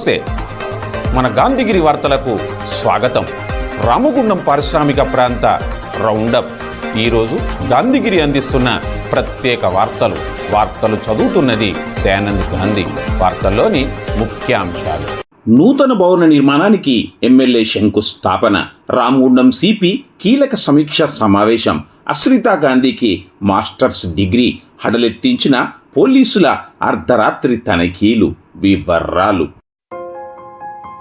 నమస్తే. మన గాంధీగిరి వార్తలకు స్వాగతం. రామగుండం పారిశ్రామిక ప్రాంత రౌండప్. ఈరోజు గాంధీగిరి అందిస్తున్న ప్రత్యేక వార్తలు. వార్తలు చదువుతున్నది దయానంద్ గాంధీ. వార్తల్లోని ముఖ్యాంశాలు. నూతన భవన నిర్మాణానికి ఎమ్మెల్యే శంకుస్థాపన. రామగుండం సిపి కీలక సమీక్ష సమావేశం. అశ్రితా గాంధీకి మాస్టర్స్ డిగ్రీ. హడలెత్తించిన పోలీసుల అర్ధరాత్రి తనిఖీలు. వివరాలు.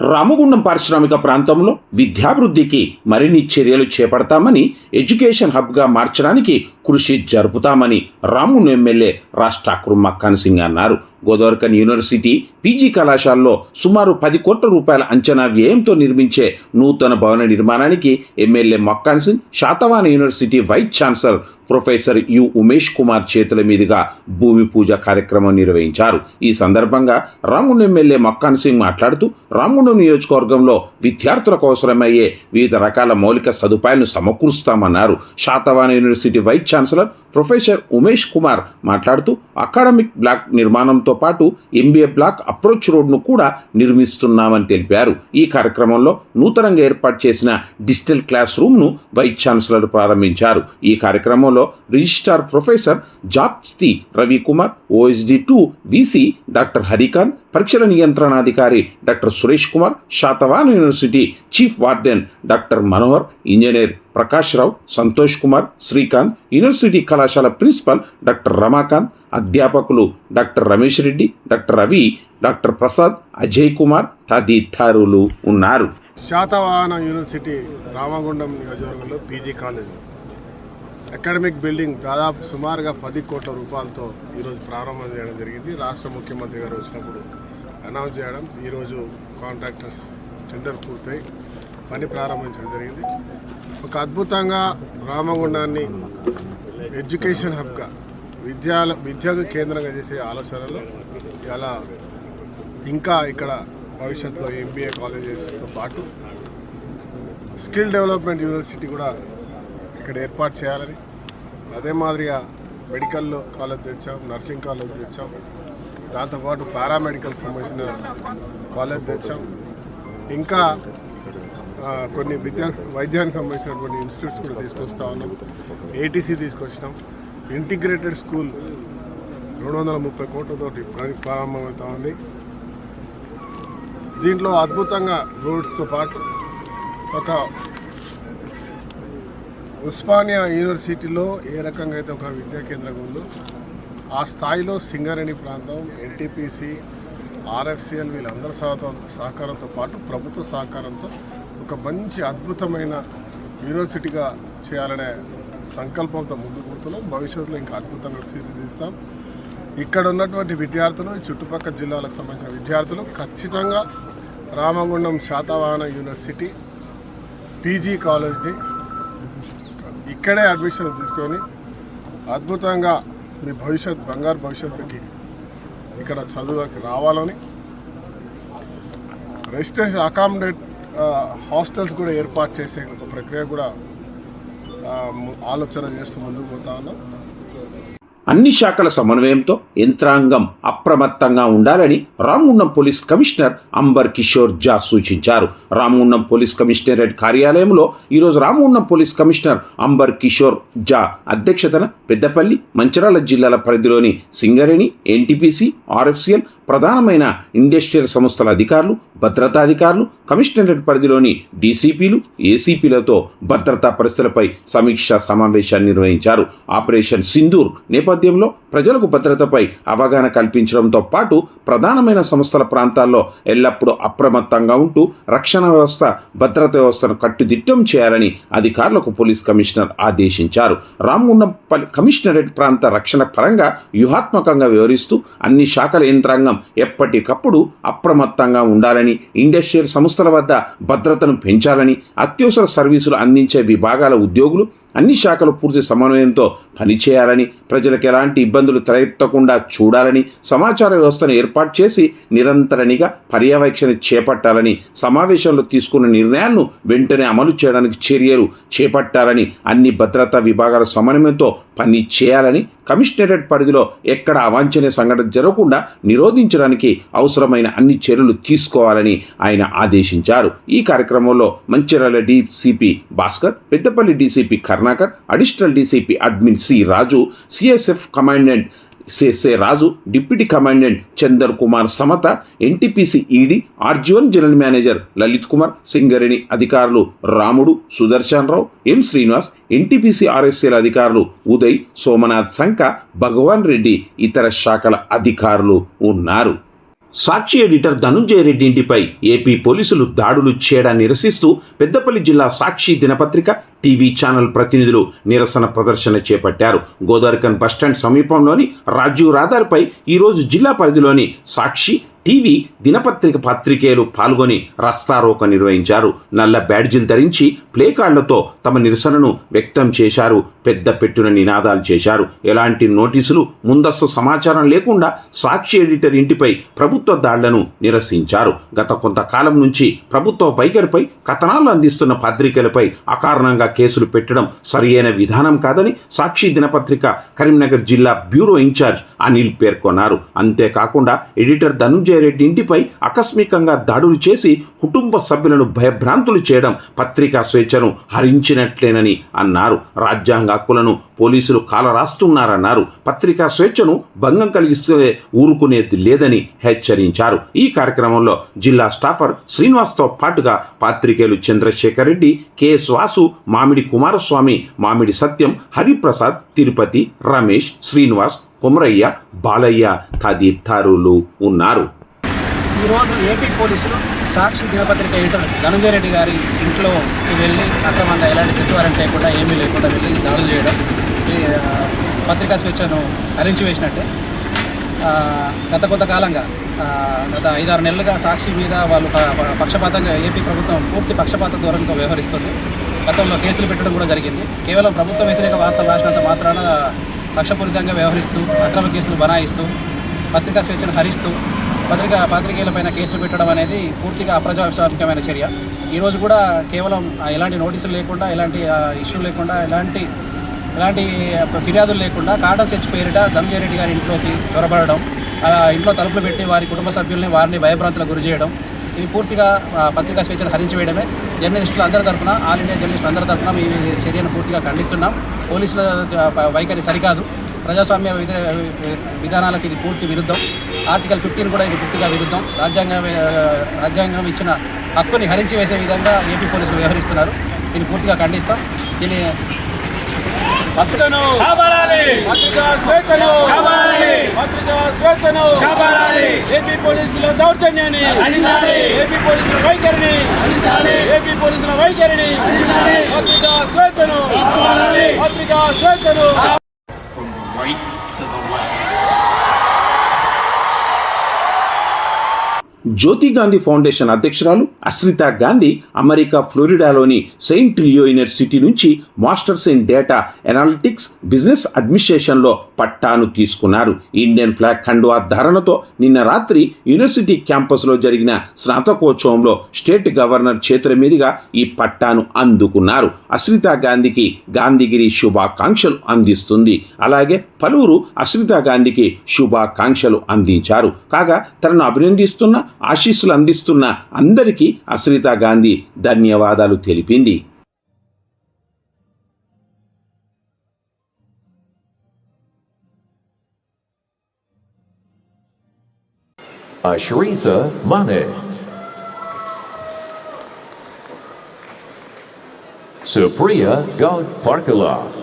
Ramagundam పారిశ్రామిక ప్రాంతంలో విద్యాభివృద్ధికి మరిన్ని చర్యలు చేపడతామని ఎడ్యుకేషన్ హబ్గా మార్చడానికి కృషి జరుపుతామని రామును ఎమ్మెల్యే రాజ్ ఠాకూర్ మక్కాన్ సింగ్ అన్నారు. గోదావరికన్ యూనివర్సిటీ పీజీ కళాశాలలో సుమారు పది కోట్ల రూపాయల అంచనా వ్యయంతో నిర్మించే నూతన భవన నిర్మాణానికి MLA Makkan Singh Satavahana university vice chancellor professor U Umesh Kumar చేతుల మీదుగా భూమి పూజ కార్యక్రమం నిర్వహించారు. ఈ సందర్భంగా రాముడు ఎమ్మెల్యే మక్కాన్ సింగ్ మాట్లాడుతూ రాముడు నియోజకవర్గంలో విద్యార్థులకు అవసరమయ్యే వివిధ రకాల మౌలిక సదుపాయాలను సమకూరుస్తామన్నారు. Satavahana university vice chancellor professor Umesh Kumar మాట్లాడుతూ అకాడమిక్ బ్లాక్ నిర్మాణంతో పాటు ఎంబీఏ బ్లాక్ అప్రోచ్ రోడ్ను కూడా నిర్మిస్తున్నామని తెలిపారు. ఈ కార్యక్రమంలో నూతనంగా ఏర్పాటు చేసిన డిజిటల్ క్లాస్ రూమ్ను వైస్ ఛాన్సలర్ ప్రారంభించారు. ఈ కార్యక్రమంలో registrar professor జాప్స్తి Ravikumar OSD to VC doctor Harikanth పరీక్షల నియంత్రణాధికారి doctor Suresh Kumar Satavahana university chief warden doctor Manohar engineer Prakash Rao Santosh Kumar Srikanth university కళాశాల ప్రిన్సిపల్ డాక్టర్ రమాకాంత్ అధ్యాపకులు doctor Ramesh Reddy doctor Ravi doctor Prasad Ajay Kumar తదితరులు ఉన్నారు. Satavahana university Ramagundam నియోజకవర్గంలో PG college. Academic building దాదాపు సుమారుగా పది కోట్ల రూపాయలతో ఈరోజు ప్రారంభం చేయడం జరిగింది. రాష్ట్ర ముఖ్యమంత్రి గారు వచ్చినప్పుడు అనౌన్స్ చేయడం ఈరోజు కాంట్రాక్టర్స్ టెండర్ పూర్తయి పని ప్రారంభించడం జరిగింది. ఒక అద్భుతంగా రామగుండాన్ని ఎడ్యుకేషన్ హబ్గా విద్యాల విద్యకు కేంద్రంగా చేసే ఆలోచనలో ఇలా ఇంకా ఇక్కడ భవిష్యత్తులో ఎంబీఏ కాలేజెస్తో పాటు స్కిల్ డెవలప్మెంట్ యూనివర్సిటీ కూడా ఇక్కడ ఏర్పాటు చేయాలని. అదే మాదిరిగా మెడికల్లో కాలేజ్ తెచ్చాం నర్సింగ్ కాలేజ్ తెచ్చాం. దాంతోపాటు పారామెడికల్ సంబంధించిన కాలేజ్ తెచ్చాం. ఇంకా కొన్ని విద్యా వైద్యానికి సంబంధించినటువంటి ఇన్స్టిట్యూట్స్ కూడా తీసుకొస్తా ఉన్నాం. ఏటీసీ తీసుకొచ్చినాం. ఇంటిగ్రేటెడ్ స్కూల్ రెండు వందల ముప్పై కోట్లతోటి ప్రారంభమవుతా ఉంది. దీంట్లో అద్భుతంగా రోడ్స్తో పాటు ఒక ఉస్మానియా యూనివర్సిటీలో ఏ రకంగా అయితే ఒక విద్యా కేంద్రం ఉందో ఆ స్థాయిలో సింగరేణి ప్రాంతం ఎన్టీపీసీ ఆర్ఎఫ్సిఎల్ వీళ్ళందరి సహ- సహకారంతో పాటు ప్రభుత్వ సహకారంతో ఒక మంచి అద్భుతమైన యూనివర్సిటీగా చేయాలనే సంకల్పంతో ముందుకు పోతున్నాం. భవిష్యత్తులో ఇంకా అద్భుతంగా తీర్చిదిద్దుతాం. ఇక్కడ ఉన్నటువంటి విద్యార్థులు ఈ చుట్టుపక్కల జిల్లాలకు సంబంధించిన విద్యార్థులు ఖచ్చితంగా రామగుండం శాతవాహన యూనివర్సిటీ పీజీ కాలేజ్ని ఇక్కడే అడ్మిషన్ తీసుకొని అద్భుతంగా మీ భవిష్యత్ బంగారు భవిష్యత్తుకి ఇక్కడ చదువుకి రావాలని రెసిడెన్షియల్ అకామిడేట్ హాస్టల్స్ కూడా ఏర్పాటు చేసే ఒక ప్రక్రియ కూడా ఆలోచన చేస్తూ ముందుకు పోతా ఉన్నాం. అన్ని శాఖల సమన్వయంతో యంత్రాంగం అప్రమత్తంగా ఉండాలని రామగుండం పోలీస్ కమిషనర్ అంబర్ కిషోర్ జా సూచించారు. రామగుండం పోలీస్ కమిషనరేట్ కార్యాలయంలో ఈరోజు రామగుండం పోలీస్ కమిషనర్ అంబర్ కిషోర్ జా అధ్యక్షతన పెద్దపల్లి మంచిరాల జిల్లాల పరిధిలోని సింగరేణి ఎన్టీపీసీ ఆర్ఎఫ్సిఎల్ ప్రధానమైన ఇండస్ట్రియల్ సంస్థల అధికారులు భద్రతాధికారులు కమిషనరేట్ పరిధిలోని డీసీపీలు ఏసీపీలతో భద్రతా పరిస్థితులపై సమీక్షా సమావేశాన్ని నిర్వహించారు. ఆపరేషన్ సింధూర్ నేపథ్యంలో ప్రజలకు భద్రతపై అవగాహన కల్పించడంతో పాటు ప్రధానమైన సంస్థల ప్రాంతాల్లో ఎల్లప్పుడూ అప్రమత్తంగా ఉంటూ రక్షణ వ్యవస్థ భద్రత వ్యవస్థను కట్టుదిట్టం చేయాలని అధికారులకు పోలీస్ కమిషనర్ ఆదేశించారు. రామగుండంపల్లి కమిషనరేట్ ప్రాంత రక్షణ పరంగా వ్యూహాత్మకంగా వ్యవహరిస్తూ అన్ని శాఖల యంత్రాంగం ఎప్పటికప్పుడు అప్రమత్తంగా ఉండాలని చేయాలని ఇండస్ట్రియల్ సంస్థల వద్ద భద్రతను పెంచాలని అత్యవసర సర్వీసులు అందించే విభాగాల ఉద్యోగులు అన్ని శాఖలు పూర్తి సమన్వయంతో పనిచేయాలని ప్రజలకు ఎలాంటి ఇబ్బందులు తలెత్తకుండా చూడాలని సమాచార వ్యవస్థను ఏర్పాటు చేసి నిరంతరనిగా పర్యవేక్షణ చేపట్టాలని సమావేశంలో తీసుకున్న నిర్ణయాలను వెంటనే అమలు చేయడానికి చర్యలు చేపట్టాలని అన్ని భద్రతా విభాగాల సమన్వయంతో పని చేయాలని కమిషనరేట్ పరిధిలో ఎక్కడ అవాంఛనీయ సంఘటన జరగకుండా నిరోధించడానికి అవసరమైన అన్ని చర్యలు తీసుకోవాలని ఆయన ఆదేశించారు. ఈ కార్యక్రమంలో మంచిర్యాల డీసీపీ భాస్కర్ పెద్దపల్లి డీసీపీ కర్ Karnakar additional DCP admin C Raju CSF commandant CSA Raju deputy commandant Chander Kumar Samatha NTPC ED RG one general manager Lalit Kumar Singareni అధికారులు రాముడు సుదర్శన్ రావు ఎం శ్రీనివాస్ ఎన్టీపీసీ ఆర్ఎస్సీల అధికారులు ఉదయ్ సోమనాథ్ సంక భగవాన్ రెడ్డి ఇతర శాఖల అధికారులు ఉన్నారు. సాక్షి ఎడిటర్ ధనుంజయ రెడ్డి ఇంటిపై ఏపీ పోలీసులు దాడులు చేయడా నిరసిస్తూ పెద్దపల్లి జిల్లా సాక్షి దినపత్రిక టీవీ ఛానల్ ప్రతినిధులు నిరసన ప్రదర్శన చేపట్టారు. గోదావరికన్ బస్టాండ్ సమీపంలోని రాజీవ్ రహదారిపై ఈరోజు జిల్లా పరిధిలోని సాక్షి టీవీ దినపత్రిక పాత్రికేయులు పాల్గొని రాస్తారోక నిర్వహించారు. నల్ల బ్యాడ్జీలు ధరించి ప్లేకార్డులతో తమ నిరసనను వ్యక్తం చేశారు. పెద్ద పెట్టున నినాదాలు చేశారు. ఎలాంటి నోటీసులు ముందస్తు సమాచారం లేకుండా సాక్షి ఎడిటర్ ఇంటిపై ప్రభుత్వ దాడులను నిరసించారు. గత కొంతకాలం నుంచి ప్రభుత్వ వైఖరిపై కథనాలు అందిస్తున్న పత్రికలపై అకారణంగా కేసులు పెట్టడం సరియైన విధానం కాదని సాక్షి దినపత్రిక కరీంనగర్ జిల్లా బ్యూరో ఇన్ఛార్జ్ అనిల్ పేర్కొన్నారు. అంతేకాకుండా ఎడిటర్ ధనుంజయ రెడ్డి ఇంటిపై ఆకస్మికంగా దాడులు చేసి కుటుంబ సభ్యులను భయభ్రాంతులు చేయడం పత్రికా స్వేచ్ఛను హరించినట్లేనని అన్నారు. రాజ్యాంగ హక్కులను పోలీసులు కాలరాస్తున్నారన్నారు. పత్రికా స్వేచ్ఛను భంగం కలిగిస్తే ఊరుకునేది లేదని హెచ్చరించారు. ఈ కార్యక్రమంలో జిల్లా స్టాఫర్ శ్రీనివాస్తో పాటుగా పాత్రికేయులు చంద్రశేఖర్ రెడ్డి కె వాసు మామిడి కుమారస్వామి మామిడి సత్యం హరిప్రసాద్ తిరుపతి రమేష్ శ్రీనివాస్ కొమరయ్య బాలయ్య తదితరులు ఉన్నారు. ఈరోజు ఏపీ పోలీసులు సాక్షి దినపత్రిక ఎడిటర్ ధనంజయ రెడ్డి గారి ఇంట్లో వెళ్ళి అక్రమంగా ఎలాంటి సచివారం వారెంట్ లేకుండా ఏమీ లేకుండా వెళ్ళి దాడులు చేయడం ఈ పత్రికా స్వేచ్ఛను హరించి వేసినట్టే. గత కొంతకాలంగా గత ఐదారు నెలలుగా సాక్షి మీద వాళ్ళు పక్షపాతంగా ఏపీ ప్రభుత్వం పూర్తి పక్షపాత ధోరణితో వ్యవహరిస్తుంది. గతంలో కేసులు పెట్టడం కూడా జరిగింది. కేవలం ప్రభుత్వ వ్యతిరేక వార్తలు రాసినంత మాత్రాన పక్షపూరితంగా వ్యవహరిస్తూ అక్రమ కేసులు బనాయిస్తూ పత్రికా స్వేచ్ఛను హరిస్తూ పత్రికా పాత్రికేయులపైన కేసులు పెట్టడం అనేది పూర్తిగా అప్రజాస్వామికమైన చర్య. ఈరోజు కూడా కేవలం ఎలాంటి నోటీసులు లేకుండా ఎలాంటి ఇష్యూ లేకుండా ఎలాంటి ఎలాంటి ఫిర్యాదులు లేకుండా కాటన్ సెర్చ్ పేరిట ధనంజయ గారి ఇంట్లోకి చొరబడడం అలా ఇంట్లో తలుపులు పెట్టి వారి కుటుంబ సభ్యుల్ని వారిని భయభ్రాంతులకు గురి చేయడం ఇది పూర్తిగా పత్రికా స్వేచ్ఛను హరించివేయడమే. జర్నలిస్టులు అందరి తరఫున ఆల్ ఇండియా జర్నలిస్టులు అందరి తరఫున ఈ చర్యను పూర్తిగా ఖండిస్తున్నాం. పోలీసుల వైఖరి సరికాదు. ప్రజాస్వామ్య విధ విధానాలకు ఇది పూర్తి విరుద్ధం. ఆర్టికల్ ఫిఫ్టీన్ కూడా ఇది పూర్తిగా విరుద్ధం. రాజ్యాంగం రాజ్యాంగం ఇచ్చిన హక్కుని హరించి వేసే విధంగా ఏపీ పోలీసులు వ్యవహరిస్తున్నారు. దీన్ని పూర్తిగా ఖండిస్తాం. దీన్ని పత్రికను కాపాడాలి! పత్రికా స్వేచ్ఛను పత్రికా ఏపీ పోలీసుల దౌర్జన్యాన్ని ఏపీ పోలీసుల వైఖరిని ఏపీ పోలీసుల వైఖరిని పత్రికా స్వేచ్ఛను పత్రికా స్వేచ్ఛను right to the left. Jyothi Gandhi foundation అధ్యక్షురాలు అశ్రిత గాంధీ అమెరికా ఫ్లోరిడాలోని సెయింట్ లియో యూనివర్సిటీ నుంచి masters in data analytics business అడ్మినిస్ట్రేషన్లో పట్టాను తీసుకున్నారు. ఇండియన్ ఫ్లాగ్ ఖండువా ధారణతో నిన్న రాత్రి యూనివర్సిటీ క్యాంపస్లో జరిగిన స్నాతకోత్సవంలో స్టేట్ గవర్నర్ చేతుల మీదుగా ఈ పట్టాను అందుకున్నారు. అశ్రిత గాంధీకి గాంధీగిరి శుభాకాంక్షలు అందిస్తుంది. అలాగే పలువురు అశ్రిత గాంధీకి శుభాకాంక్షలు అందించారు. కాగా తనను అభినందిస్తున్న ఆశీస్సులు అందిస్తున్న అందరికీ అశ్రితా గాంధీ ధన్యవాదాలు తెలిపింది Ashritha Mane. Supriya Gaud Parkala.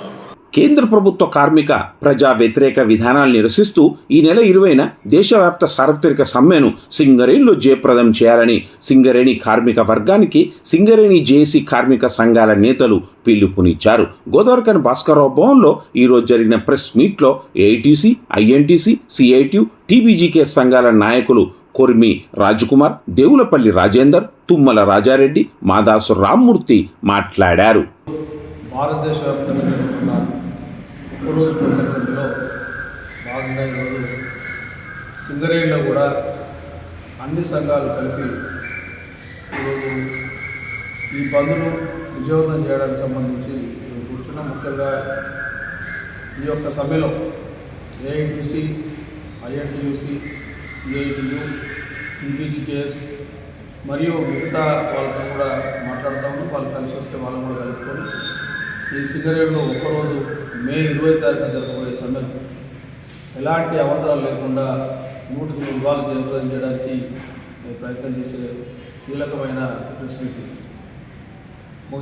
కేంద్ర ప్రభుత్వ కార్మిక ప్రజా వ్యతిరేక విధానాలు నిరసిస్తూ ఈ నెల ఇరవైన దేశవ్యాప్త సార్వత్రిక సమ్మెను సింగరేణిలో జయప్రదం చేయాలని సింగరేణి కార్మిక వర్గానికి సింగరేణి జేఏసీ కార్మిక సంఘాల నేతలు పిలుపునిచ్చారు. గోదావరికన్ భాస్కర్రావు భవన్లో ఈరోజు జరిగిన ప్రెస్ మీట్లో ఏఐటీసీ ఐఎన్టీసీ సిఐటియు టీబీజీకే సంఘాల నాయకులు కొరిమి రాజకుమార్ దేవులపల్లి రాజేందర్ తుమ్మల రాజారెడ్డి మాదాసు రామ్మూర్తి మాట్లాడారు. భారతదేశ వ్యాప్తంగా జరుగుతున్న ఒక్కరోజు టోకెన్ సంఖ్యలో భాగంగా ఈరోజు సింగరేణిలో కూడా అన్ని సంఘాలు కలిపి ఈరోజు ఈ బంద్ను విజయవంతం చేయడానికి సంబంధించి కూర్చున్న. ముఖ్యంగా ఈ యొక్క సమ్మెలో ఏఐటిసి ఐఎన్టీయూసి సిఐటియు టీబీజీకేఎస్ మరియు మిగతా వాళ్ళతో కూడా మాట్లాడతాము. వాళ్ళు కలిసి వస్తే వాళ్ళని కూడా కలుపుకొని ఈ సింగరేణిలో ఒక్కరోజు మే ఇరవై తారీఖున జరగబోయే సమ్మెను ఎలాంటి అవతరాలు లేకుండా నూటికి నూరు వాళ్ళు జయప్రదం చేయడానికి నేను ప్రయత్నం చేసే కీలకమైన ప్రెస్ మీటింగ్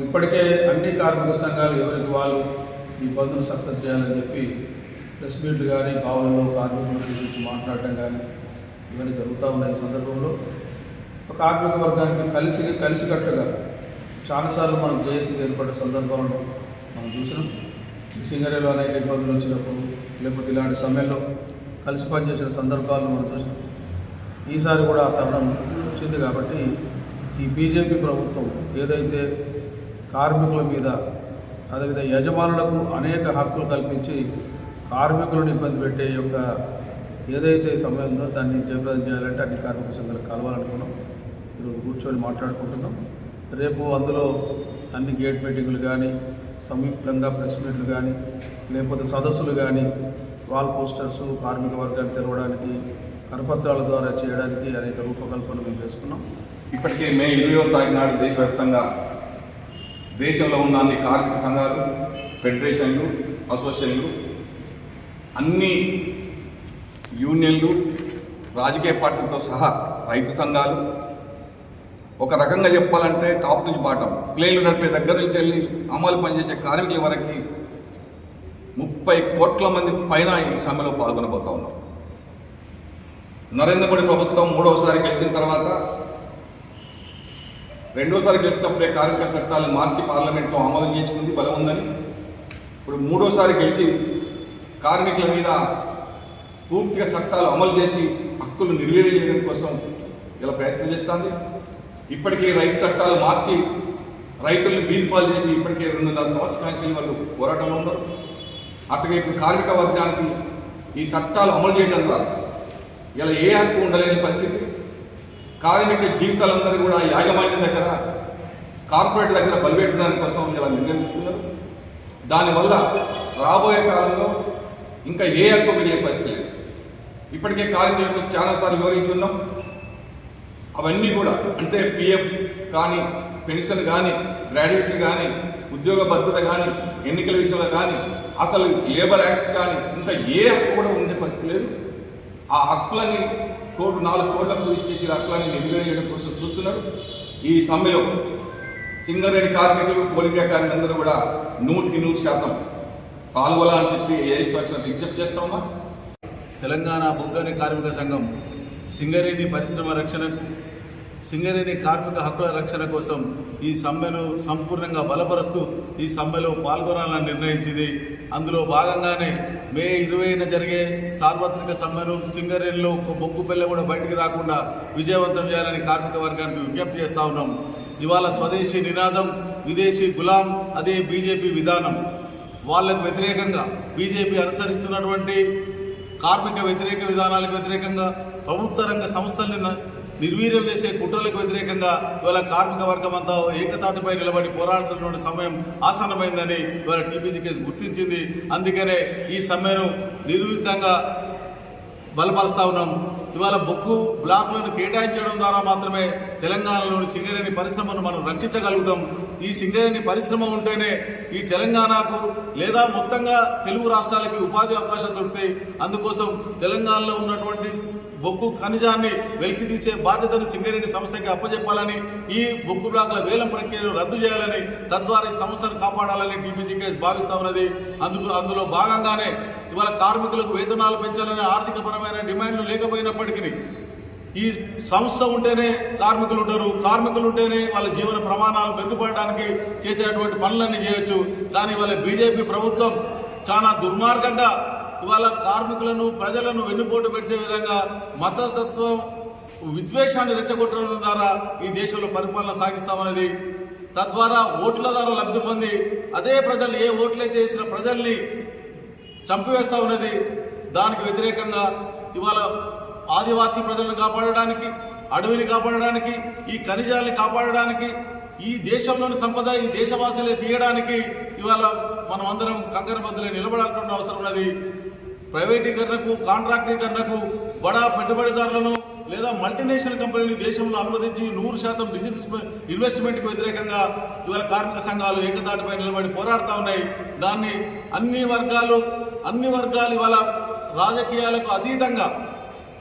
ఇప్పటికే అన్ని కార్మిక సంఘాలు ఎవరికి వాళ్ళు ఈ బంద్ను సక్సెస్ చేయాలని చెప్పి ప్రెస్ మీట్లు కానీ బావులలో కార్మికుల గురించి మాట్లాడటం కానీ ఇవన్నీ జరుగుతూ ఉన్నాయి ఈ సందర్భంలో. కార్మిక వర్గానికి కలిసి కలిసికట్టుగా చాలాసార్లు మనం జేఏసీ ఏర్పడే సందర్భంలో మనం చూసినాం. సింగరేలో అనేక ఇబ్బందులు వచ్చినప్పుడు లేకపోతే ఇలాంటి సమయంలో కలిసి పనిచేసిన సందర్భాలను మనం చూసినాం. ఈసారి కూడా ఆ తరుణం వచ్చింది కాబట్టి ఈ బీజేపీ ప్రభుత్వం ఏదైతే కార్మికుల మీద అదేవిధంగా యజమానులకు అనేక హక్కులు కల్పించి కార్మికులను ఇబ్బంది పెట్టే యొక్క ఏదైతే సమయం ఉందో దాన్ని జయప్రదం చేయాలంటే అన్ని కార్మిక సంఘాలు కలవాలనుకున్నాం. ఈరోజు కూర్చొని మాట్లాడుకుంటున్నాం. రేపు అందులో అన్ని గేట్ మీటింగ్లు కానీ సంయుక్తంగా ప్రెస్ మీట్లు కానీ లేకపోతే సదస్సులు కానీ వాల్ పోస్టర్స్ కార్మిక వర్గాన్ని తెలవడానికి కరపత్రాల ద్వారా చేయడానికి అనేక రూపకల్పన మేము చేసుకున్నాం. ఇప్పటికే మే ఇరవై తారీఖు నాడు దేశవ్యాప్తంగా దేశంలో ఉన్న అన్ని కార్మిక సంఘాలు ఫెడరేషన్లు అసోసియేషన్లు అన్ని యూనియన్లు రాజకీయ పార్టీలతో సహా రైతు సంఘాలు ఒక రకంగా చెప్పాలంటే టాప్ నుంచి బాటం. ప్లేలు నడిపే దగ్గర నుంచి వెళ్ళి అమలు పనిచేసే కార్మికుల వరకు ముప్పై కోట్ల మంది పైన ఈ సమ్మెలో పాల్గొనబోతా ఉన్నాం. నరేంద్ర మోడీ ప్రభుత్వం మూడవసారి గెలిచిన తర్వాత రెండోసారి గెలిచినప్పుడే కార్మిక చట్టాలు మార్చి పార్లమెంట్లో ఆమోదం చేసుకుంది బలం ఉందని ఇప్పుడు మూడోసారి గెలిచి కార్మికుల మీద పూర్తిగా చట్టాలు అమలు చేసి హక్కులు నిర్వీర్యం చేయడం కోసం ఇలా ప్రయత్నం చేస్తుంది. ఇప్పటికే రైతు చట్టాలు మార్చి రైతుల్ని బీల్పాలు చేసి ఇప్పటికే రెండున్నర సంవత్సరాల నుంచి వాళ్ళు పోరాటంలో ఉన్నారు అట్లాగే ఇప్పుడు కార్మిక వర్గానికి ఈ చట్టాలు అమలు చేయడం ద్వారా ఇలా ఏ హక్కు ఉండలేని పరిస్థితి? కార్మిక జీవితాలందరూ కూడా యాజమాన్యం దగ్గర కార్పొరేట్ దగ్గర బలిపెట్టడానికి కోసం ఇలా నిర్ణయించుకున్నారు. దానివల్ల రాబోయే కాలంలో ఇంకా ఏ హక్కు మిగిలే పరిస్థితి లేదు. ఇప్పటికే కార్మికులకు చాలాసార్లు వివరించున్నాం. అవన్నీ కూడా అంటే పిఎఫ్ కానీ పెన్షన్ కానీ గ్రాడ్యుయేట్స్ కానీ ఉద్యోగ భద్రత కానీ ఎన్నికల విషయంలో కానీ అసలు లేబర్ యాక్ట్స్ కానీ ఇంకా ఏ హక్కు కూడా ఉండే పరిస్థితి లేదు. ఆ హక్కులని కోటి నాలుగు కోట్లకు ఇచ్చేసి హక్కులని నిర్వహించడం కోసం చూస్తున్నారు ఈ సమ్మెలో సింగరేణి కార్మికులు పోలిక కార్మికులందరూ కూడా నూటికి నూరు శాతం పాల్గొనాలని చెప్పి ఏ వచ్చినట్టు విజ్ఞప్తి చేస్తామా తెలంగాణ బొగ్గని కార్మిక సంఘం సింగరేణి పరిశ్రమ రక్షణకు సింగరేణి కార్మిక హక్కుల రక్షణ కోసం ఈ సమ్మెను సంపూర్ణంగా బలపరుస్తూ ఈ సమ్మెలో పాల్గొనాలని నిర్ణయించింది. అందులో భాగంగానే మే ఇరవైన జరిగే సార్వత్రిక సమ్మెను సింగరేణిలో ఒక బొగ్గు పిల్ల కూడా బయటికి రాకుండా విజయవంతం చేయాలని కార్మిక వర్గానికి విజ్ఞప్తి చేస్తా ఉన్నాం. ఇవాళ స్వదేశీ నినాదం విదేశీ గులాం అదే బీజేపీ విధానం. వాళ్ళకు వ్యతిరేకంగా బీజేపీ అనుసరిస్తున్నటువంటి కార్మిక వ్యతిరేక విధానాలకు వ్యతిరేకంగా ప్రభుత్వ రంగ సంస్థల్ని నిర్వీర్యం చేసే కుట్రలకు వ్యతిరేకంగా ఇవాళ కార్మిక వర్గం అంతా ఏకతాటిపై నిలబడి పోరాడుతున్నటువంటి సమయం ఆసన్నమైందని ఇవాళ టీపీజీకే గుర్తించింది. అందుకనే ఈ సమ్మెను నిర్విధంగా బలపరుస్తా ఉన్నాం. ఇవాళ బొక్కు బ్లాక్లను కేటాయించడం ద్వారా మాత్రమే తెలంగాణలోని సింగరేణి పరిశ్రమను మనం రక్షించగలుగుతాం. ఈ సింగరేణి పరిశ్రమ ఉంటేనే ఈ తెలంగాణకు లేదా మొత్తంగా తెలుగు రాష్ట్రాలకి ఉపాధి అవకాశం దొరుకుతాయి. అందుకోసం తెలంగాణలో ఉన్నటువంటి బొగ్గు ఖనిజాన్ని వెలికి తీసే బాధ్యతను సింగరేణి సంస్థకి అప్పచెప్పాలని ఈ బొగ్గు బ్లాకుల వేలం ప్రక్రియను రద్దు చేయాలని తద్వారా ఈ సంస్థను కాపాడాలని టీపీజీకేఎస్ భావిస్తా ఉన్నది అందుకు అందులో భాగంగానే ఇవాళ కార్మికులకు వేతనాలు పెంచాలనే ఆర్థికపరమైన డిమాండ్లు లేకపోయినప్పటికీ ఈ సంస్థ ఉంటేనే కార్మికులు ఉంటారు. కార్మికులు ఉంటేనే వాళ్ళ జీవన ప్రమాణాలు మెరుగుపడడానికి చేసేటువంటి పనులన్నీ చేయొచ్చు. కానీ ఇవాళ బీజేపీ ప్రభుత్వం చాలా దుర్మార్గంగా ఇవాళ కార్మికులను ప్రజలను వెన్నుపోటు పెట్టే విధంగా మతతత్వం విద్వేషాన్ని రెచ్చగొట్టడం ద్వారా ఈ దేశంలో పరిపాలన సాగిస్తామన్నది. తద్వారా ఓట్ల ద్వారా లబ్ధి పొంది అదే ప్రజలు ఏ ఓట్లయితే వేసిన ప్రజల్ని చంపివేస్తా ఉన్నది. దానికి వ్యతిరేకంగా ఇవాళ ఆదివాసీ ప్రజలను కాపాడడానికి అడవిని కాపాడడానికి ఈ ఖనిజాలని కాపాడడానికి ఈ దేశంలోని సంపద ఈ దేశవాసులే తీయడానికి ఇవాళ మనం అందరం కంకరబద్దులే నిలబడాల్సిన అవసరం ఉన్నది. ప్రైవేటీకరణకు కాంట్రాక్టీకరణకు బడా పెట్టుబడిదారులను లేదా మల్టీనేషనల్ కంపెనీని దేశంలో అనుమతించి నూరు శాతం డిజిటల్ ఇన్వెస్ట్మెంట్కి వ్యతిరేకంగా ఇవాళ కార్మిక సంఘాలు ఏకతాటిపై నిలబడి పోరాడుతూ ఉన్నాయి. దాన్ని అన్ని వర్గాలు అన్ని వర్గాలు ఇవాళ రాజకీయాలకు అతీతంగా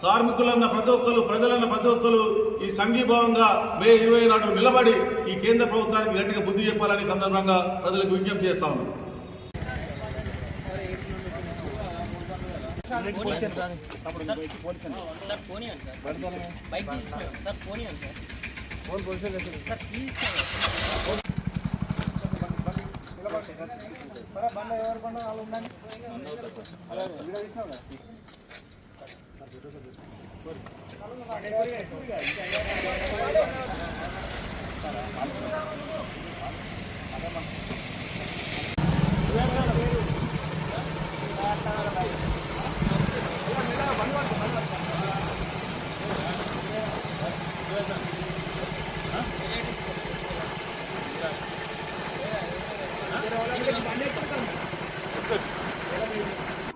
కార్మికులన్న ప్రతి ఒక్కరు ప్రజలన్న ప్రతి ఒక్కరు ఈ సంఘీభావంగా మే ఇరవై నాడు నిలబడి ఈ కేంద్ర ప్రభుత్వానికి గట్టిగా బుద్ధి చెప్పాలని సందర్భంగా ప్రజలకు విజ్ఞప్తి చేస్తా ఉన్నాం. அதே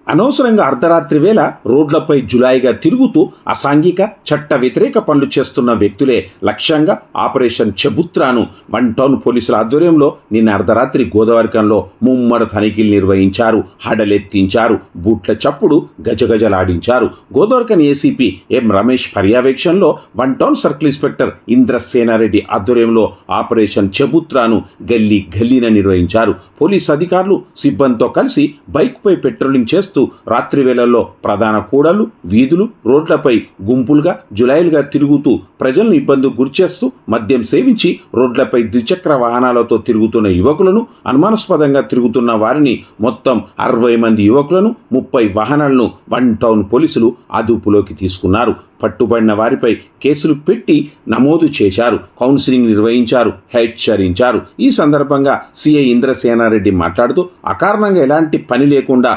అనవసరంగా అర్ధరాత్రి వేళ రోడ్లపై జులాయిగా తిరుగుతూ అసాంఘిక చట్ట వ్యతిరేక పనులు చేస్తున్న వ్యక్తులే లక్ష్యంగా ఆపరేషన్ చెబుత్రాను. వన్ టౌన్ పోలీసుల ఆధ్వర్యంలో నిన్న అర్ధరాత్రి గోదావరికంలో ముమ్మర తనిఖీలు నిర్వహించారు. హడలెత్తించారు. బూట్ల చప్పుడు గజగజలాడించారు. గోదావరికన్ ఏసీపీ ఎం రమేష్ పర్యవేక్షణలో one town circle inspector Indrasena Reddy ఆధ్వర్యంలో ఆపరేషన్ చెబుత్రాను గల్లీ గల్లీన నిర్వహించారు. పోలీస్ అధికారులు సిబ్బందితో కలిసి బైక్పై పెట్రోలింగ్ చేస్తూ రాత్రి వేళల్లో ప్రధాన కూడలు వీధులు రోడ్లపై గుంపులుగా జులాయిలుగా తిరుగుతూ ప్రజలను ఇబ్బందుకు గురిచేస్తూ మద్యం సేవించి రోడ్లపై ద్విచక్ర వాహనాలతో తిరుగుతున్న యువకులను అనుమానాస్పదంగా తిరుగుతున్న వారిని మొత్తం అరవై మంది యువకులను ముప్పై వాహనాలను వన్ టౌన్ పోలీసులు అదుపులోకి తీసుకున్నారు. పట్టుబడిన వారిపై కేసులు పెట్టి నమోదు చేశారు. కౌన్సిలింగ్ నిర్వహించారు హెచ్చరించారు. ఈ సందర్భంగా సిఐ ఇంద్రసేనారెడ్డి మాట్లాడుతూ అకారణంగా ఎలాంటి పని లేకుండా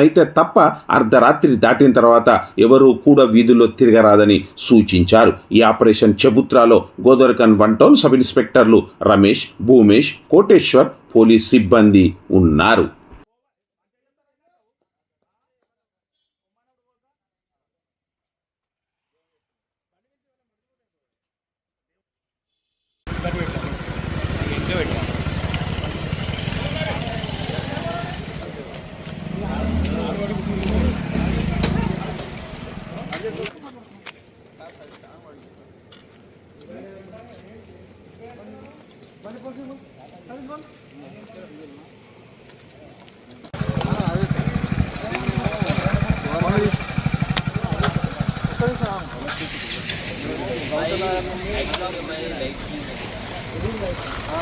అయితే తప్ప అర్ధరాత్రి దాటిన తర్వాత ఎవరూ కూడా వీధుల్లో తిరగరాదని సూచించారు. ఈ ఆపరేషన్ చెబుత్రాలో గోదర్కన్ వన్ టౌన్ సబ్ ఇన్స్పెక్టర్లు రమేష్ భూమేష్ కోటేశ్వర్ పోలీస్ సిబ్బంది ఉన్నారు.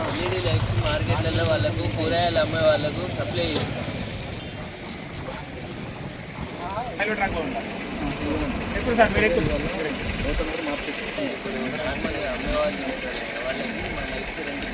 ఎల్ఈడి లైట్స్ మార్కెట్లలో వాళ్ళకు కూరగాయలు అమ్మే వాళ్ళకు సప్లై చేస్తాం నార్మల్గా అమ్మే వాళ్ళు ఉంటారు కదా, వాళ్ళకి మన లైట్స్ రెండు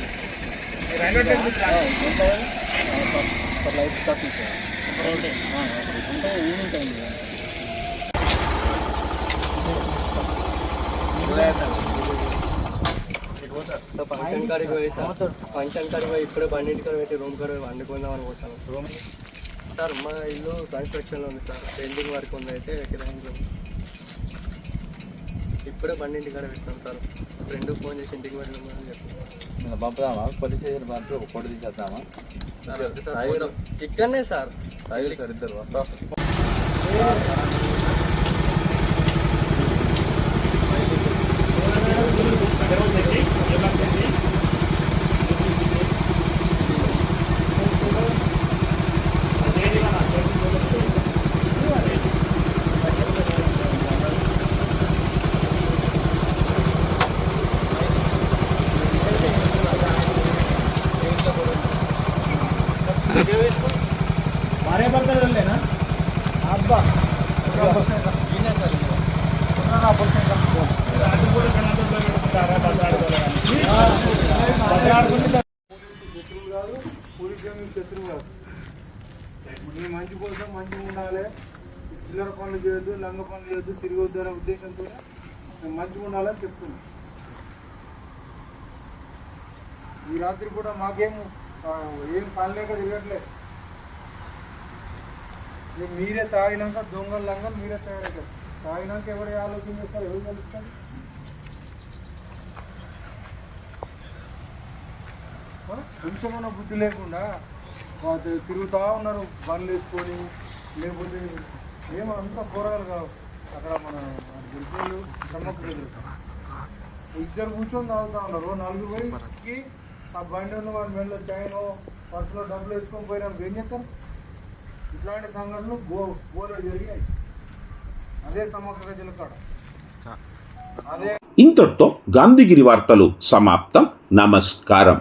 ఫంక్షన్ కాడికి పోయి సార్ ఫంక్షన్ కాడికి పోయి ఇప్పుడే బండి కాడ పెట్టి రూమ్ కాడ వండుకుందాం అనుకుంటాను రూమ్ సార్ మా ఇల్లు కన్స్ట్రక్షన్లో ఉంది సార్ పెయింటింగ్ వర్క్ ఉంది అయితే కిరాయిలో ఇప్పుడే బండి కాడ పెట్టాం సార్ ఫ్రెండ్ ఫోన్ చేసి ఇంటికి వెళ్ళమని చెప్పి పంపుదామా పోలీస్ చేసిన పంపి ఒక పొడి తీసేద్దామా సార్ సార్ ఇక్కడనే సార్ తాగి సార్ ఇద్దరు మంచి కోసం మంచిగా ఉండాలి. చిల్లర పనులు చేయొద్దు లంగ పనులు చేయొద్దు తిరిగి అనే ఉద్దేశంతో మంచిగా ఉండాలని చెప్తున్నా. ఈ రాత్రి కూడా మాకేం ఏం పని లేక తిరగట్లేదు మీరే తాగినాక దొంగలు లంగలు మీరే తయారవుతారు తాగినాక ఎవరు ఆలోచన చేస్తారు? ఎవరు కలుస్తారు ఆ? బుద్ధి లేకుండా తిరుగుతూ ఉన్నారు బండ్లు వేసుకొని లేకపోతే ఏమో అంత కూరగాయలు కావు. అక్కడ మన గిరిజనులు సమ్మక్క ఇద్దరు కూర్చొని తాగుతూ ఉన్నారు. నలుగురు పోయి ఆ బండి ఉన్న వాళ్ళ మెడలో చైన్ పర్సులో డబ్బులు వేసుకొని పోయినా ఏం చేస్తారు? ఇట్లాంటి సంఘటనలు గో గోలు జరిగాయి అదే సమ్మక్క గజల కాడ. అదే ఇంతటితో గాంధీగిరి వార్తలు సమాప్తం. నమస్కారం.